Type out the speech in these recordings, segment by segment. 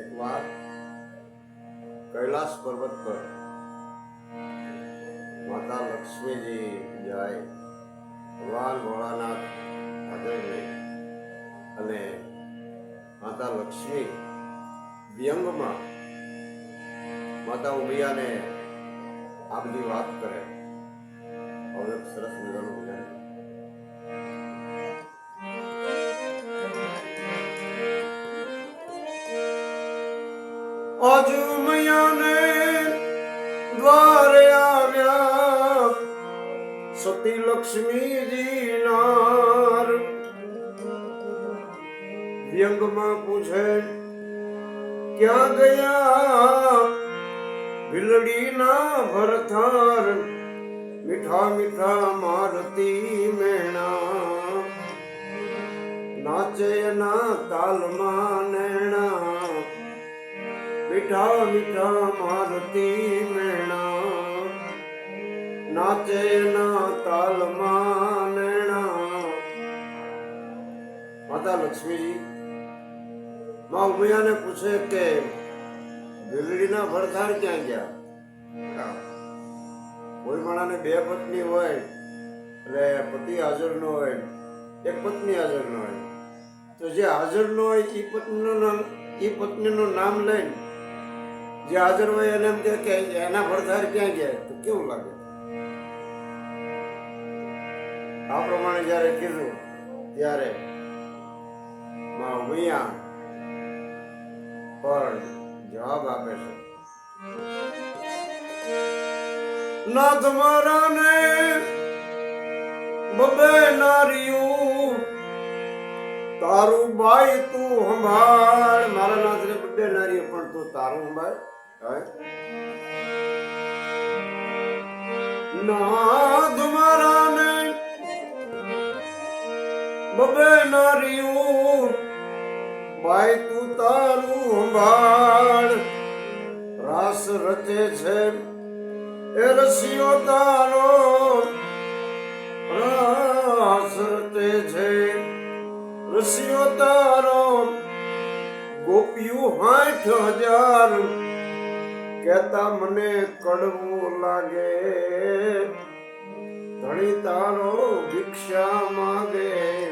એકવાર કૈલાસ પર્વત પર માતા લક્ષ્મીજી જાય, ભગવાન ભોળાનાથ હાજર અને માતા લક્ષ્મી વ્યંગમાં માતા ઉમિયાને આ વાત કરે. હવે સરસ મજાનું અજુમયાને દ્વારે આવ્યા. સતી લક્ષ્મીજી નાર વ્યંગમાં પૂછે, ક્યાં ગયા? ભીલડીના ભરથાર મીઠા મીઠા મારતી મેણા. નાચે ના તાલમાં મીઠા મીઠા મારતી મેણા. નાચે ના તાલમાં નેણા માતા લક્ષ્મીજી માં ઉમિયાને પૂછે કે વીજળીના ભરથાર ક્યાં ગયા? કોઈ માણાને બે પત્ની હોય, એટલે પતિ હાજર ન હોય, એક પત્ની હાજર ન હોય. તો જે હાજર ન હોય એ પત્નીનું નામ એ પત્નીનું નામ લઈને જે હાજર હોય એને એમ કે એના ભરધાર ક્યાં ગયા? તો કેવું લાગે? આ પ્રમાણે જ્યારે કીધું, ત્યારે માં ઉમિયા પણ જવાબ આપે છે. નાથ મારાને બબે નારિયું, તારું બાઈ તું સંભાળ. મારા નાથને બબે નારિયું, પણ તું તારું સંભાળ. હવે મારા ને બબે નારિયું, બાઈ તું તારું સંભાળ. રાસ રચે છે એ રસિયો તારો. રાસ રચે છે રસિયો તારો. ગોપિયું હાઠ હજાર કેતા મને કડવું લાગે. ધણી તારો ભિક્ષા માગે.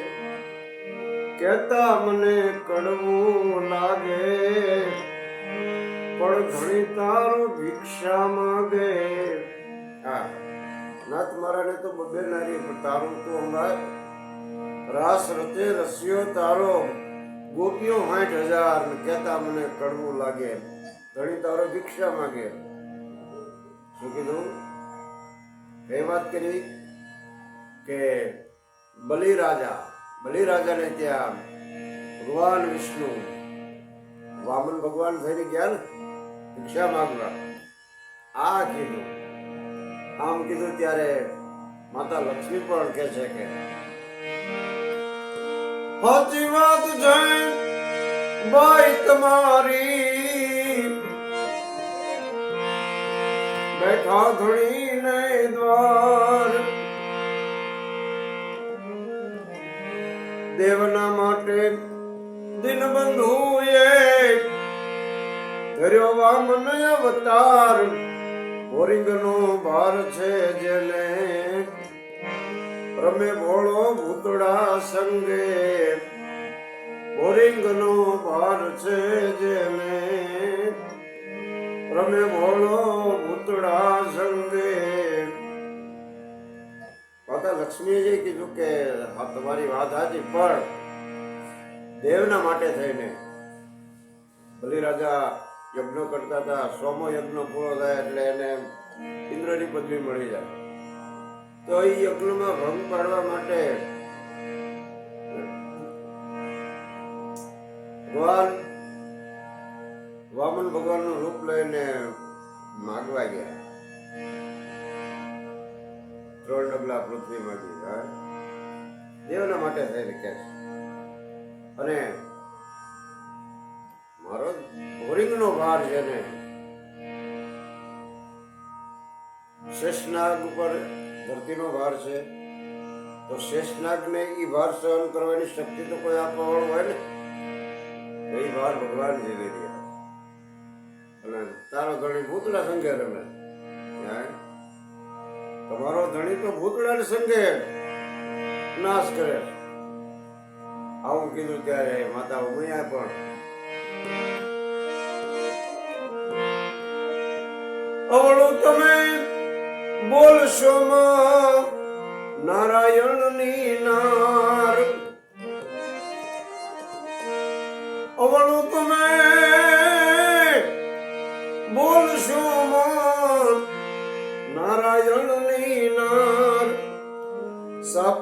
કેતા મને કડવું લાગે. પણ ઘણી તારો ભિક્ષા માગે. હા, નાથ મારાને તો બબે નારી પણ તારું તો હમણાં રાસ રચે, રસ્યો તારો. ગોપીઓ સાઠ હજાર કેતા મને કડવું લાગે. ઘણી તારો ભિક્ષા માંગે શું કીધું? એ વાત કરી કે બલિરાજા, બલિરાજાને ત્યાં ભગવાન વિષ્ણુ, વામન ભગવાન થઈને ગયા ને, ભિક્ષા માંગવા. આ કીધું. આમ કીધું ત્યારે માતા લક્ષ્મી પણ કે છે કે સાચી વાત જય, બાઈ તમારી બેઠા ધણી ને દ્વાર. દેવના માટે દિનબંધુએ ધર્યો વામન અવતાર. હોરિંગનો ભાર છે જેને રમે ભોળો ભૂતડા સંગે. હોરિંગનો ભાર છે જેને રમે ભોળો ભૂતડા સંગે. માતા લક્ષ્મીએ કીધું કે આ તમારી વાત હાજી પણ દેવના માટે થઈને બલિરાજા યજ્ઞ કરતા હતા, સોમો યજ્ઞ પૂરો થાય એટલે એને ઇન્દ્રની પદવી મળી જાય. તો એ યજ્ઞમાં ભંગ પાડવા માટે ભગવાન વામન ભગવાનનું રૂપ લઈને માગવા ગયા. ત્રણ ડબલા પૃથ્વીમાંથી, હા? દેવના માટે થઈને કે છે. અને મારો હોરિંગનો ભાર છે ને, શેષનાગ ઉપર ધરતીનો ભાર છે. તો શેષનાગને એ ભાર સહન કરવાની શક્તિ તો કોઈ આપવા વાળું હોય ને? એ ભાર ભગવાન જીવી રહ્યા તારો ધણી ભૂતળા સંગે રમે. તમારો ધણી તો ભૂતળાને સંગે નાશ કરે. આવું કીધું ત્યારે માતા ઉમૈયા પણ. અવળું તમે બોલશો નારાયણની નાર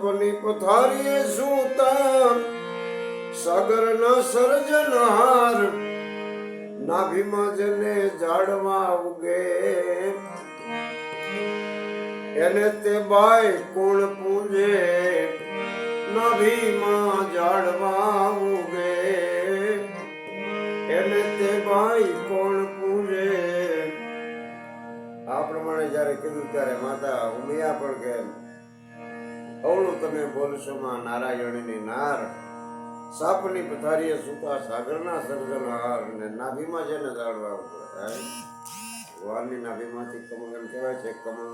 સાપની પથારીએ સૂતા. સાગરના સર્જનહાર નાભીમાં જને ઝાડવા ઉગે. એને તે બાય કોણ પૂજે? નાભીમાં ઝાડવા ઉગે. એને તે બાય કોણ પૂજે? આ પ્રમાણે જ્યારે કીધું ત્યારે માતા ઉમિયા પણ કે અવળું તમે બોલશો માં નારાયણની નાર. સાપની પથારીએ સૂતા સાગરના સર્જનહાર ને નાભીમાં જેને જાળવા ઉપર વારની નાભીમાંથી કમલ એમ કહેવાય છે કમલ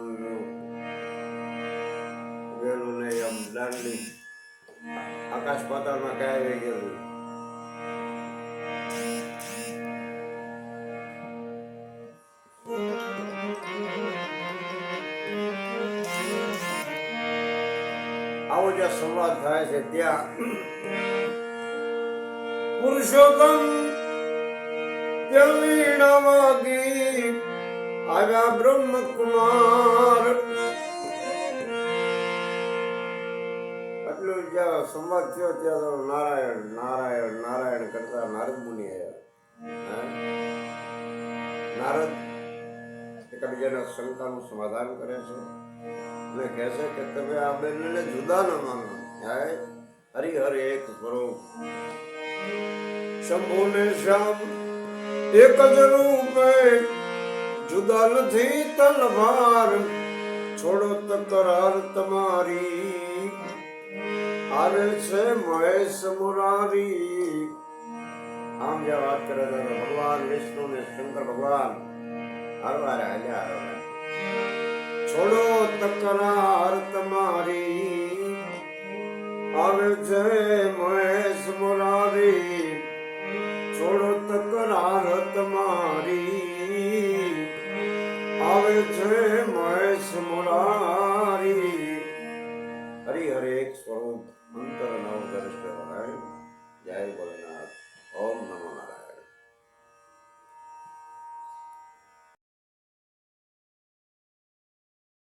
વેલું ને આમ દાંડી. આકાશ પાતાળમાં કાંઈ ગયેલું આવો જ્યાં સંવાદ થાય છે, ત્યાં પુરુષોત્તમ ત્યાં વાગી આવ્યા બ્રહ્મકુમાર. એટલું જ્યાં સંવાદ થયો, ત્યાં નારાયણ નારાયણ નારાયણ કરતા નારદ મુનિ આવ્યા. નારદ એકબીજાના શંકાનું સમાધાન કરે છે. અને કહે છે કે તમે આ બંનેને જુદા ન માનો. હે હરિહર એક સ્વરૂપ શંભુ ને શ્યામ એક જ રૂપ જુદા નથી તલવાર. છોડો તકરાર તમારી. આવે છે મહેશ મુરારી. આમ જે વાત કરે છે, ભગવાન વિષ્ણુ ને શંકર ભગવાન. હરવારે હાલ્યા હરવારે છોડો તકરાર તમારી. છે મહેશ મોરારી. છોડો તકરાર તમારી. આવે છે મહેશ મોરારી. હરિ હરે એક સ્વરૂપ અંતર નવ દર્શ જય ભોલેનાથ.